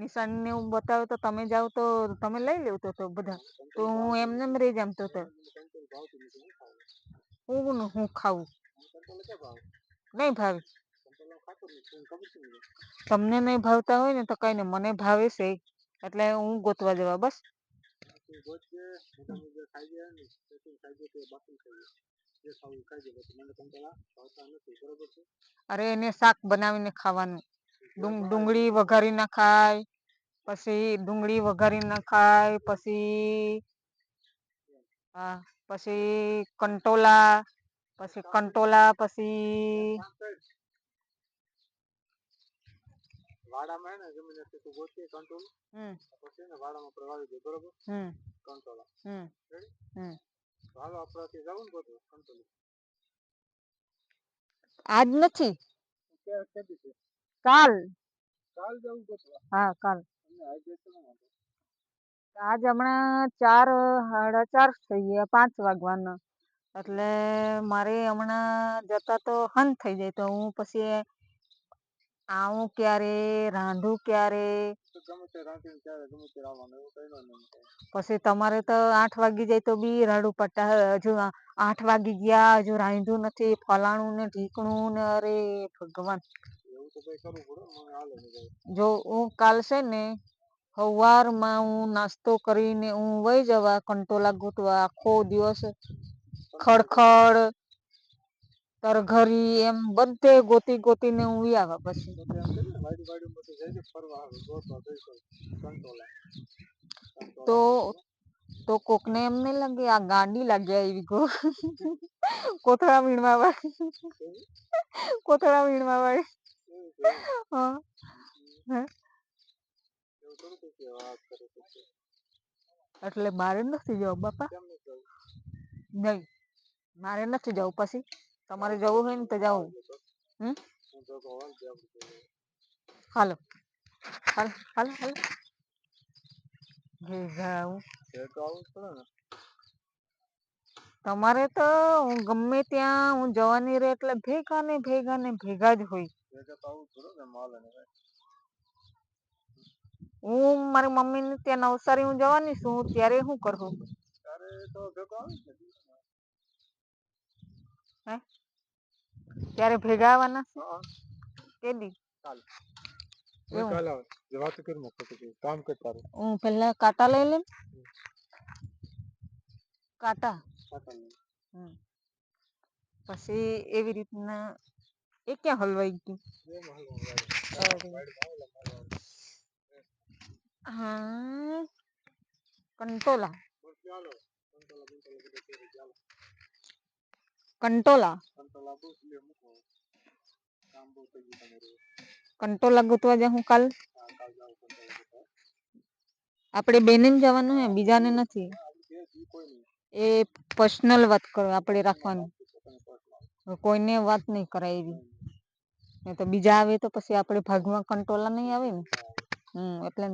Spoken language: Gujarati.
નિશાન ને એવું બતાવે તો તમે જાઓ તો તમે લઈ લેવતો તો બધા તો હું એમને એમ રહી જમતો તો હું હું ખાવું નહીં ભાવે તમને નહીં ભાવતા હોય ને તો કઈ નહીં મને ભાવે છે એટલે હું ગોતવા જવા બસ અરે એને શાક બનાવીને ખાવાનું ડુંગળી વઘારી નખાય પછી ડુંગળી વઘારી નખાય પછી હા પછી કંટોલા પછી કંટોલા પછી વાડામાં ને જમીન હતી તું ગોતી કંટ્રોલ હમ પછી ને વાડામાં પ્રવાહી દે બરોબર હમ કંટોલા હમ હમ હાલો આપણાથી જવું ને ગોતું કંટ્રોલ આજ નથી કાલ કાલ જવું હા કાલ આજ હમણાં ચાર સાડા ચાર થઈ ગયા પાંચ વાગવાના એટલે મારે હમણાં જતા તો હન થઈ જાય તો હું પછી આવું ક્યારે રાંધું ક્યારે પછી તમારે તો આઠ વાગી જાય તો બી રાડું પટ્ટા હજુ આઠ વાગી ગયા હજુ રાંધ્યું નથી ફલાણું ને ઢીકણું ને અરે ભગવાન જો કે કરું કોરો આલે જો ઓ કાલ સે ને હવવાર માં હું નાસ્તો કરીને હું વઈ જવા કંટો લાગતો આખો દિવસ ખડખડ તરઘરી એમ બધે ગોતી ગોતી ને હુંયા પછી માડીવાડી માં તો જઈ જો ફરવા ગોતો તો કંટોલા તો તો કોકને એમ ન લાગે આ ગાડી લાગ ગઈ બીકો કોઠરા મીણબા કોઠરા મીણબા ह ह तो तो केवा करते એટલે મારે નથી જાવ બાપા નહીં મારે નથી જાવ પછી તમારે જવું હોય ને તો જાવ હ હાલો હાલો હાલો હું જાવ કે કહું છોને તમારે તો ગમમે ત્યાં હું જવાની રે એટલે ભેગા ને ભેગા ને ભેગા જ હોય હું મારી મમ્મીને ત્યાં નવસારી હું જવાની છું ત્યારે શું કરું ત્યારે ભેગા આવવાના કેદી હું પહેલા કાંટા લઈ લે કાંટા પછી એવી રીતના એ કે હલવાઈ ગઈ હા કંટોલા કંટોલા કંટોલા કંટોલા આપણે બેન ને જવાનું છે બીજા ને નથી એ પર્સનલ વાત કરો આપણે રાખવાનું કોઈને વાત નઈ કરાવી નહીં તો બીજા આવે તો પછી આપણે ભાગમાં કંટ્રોલ નહીં આવે ને હમ એટલે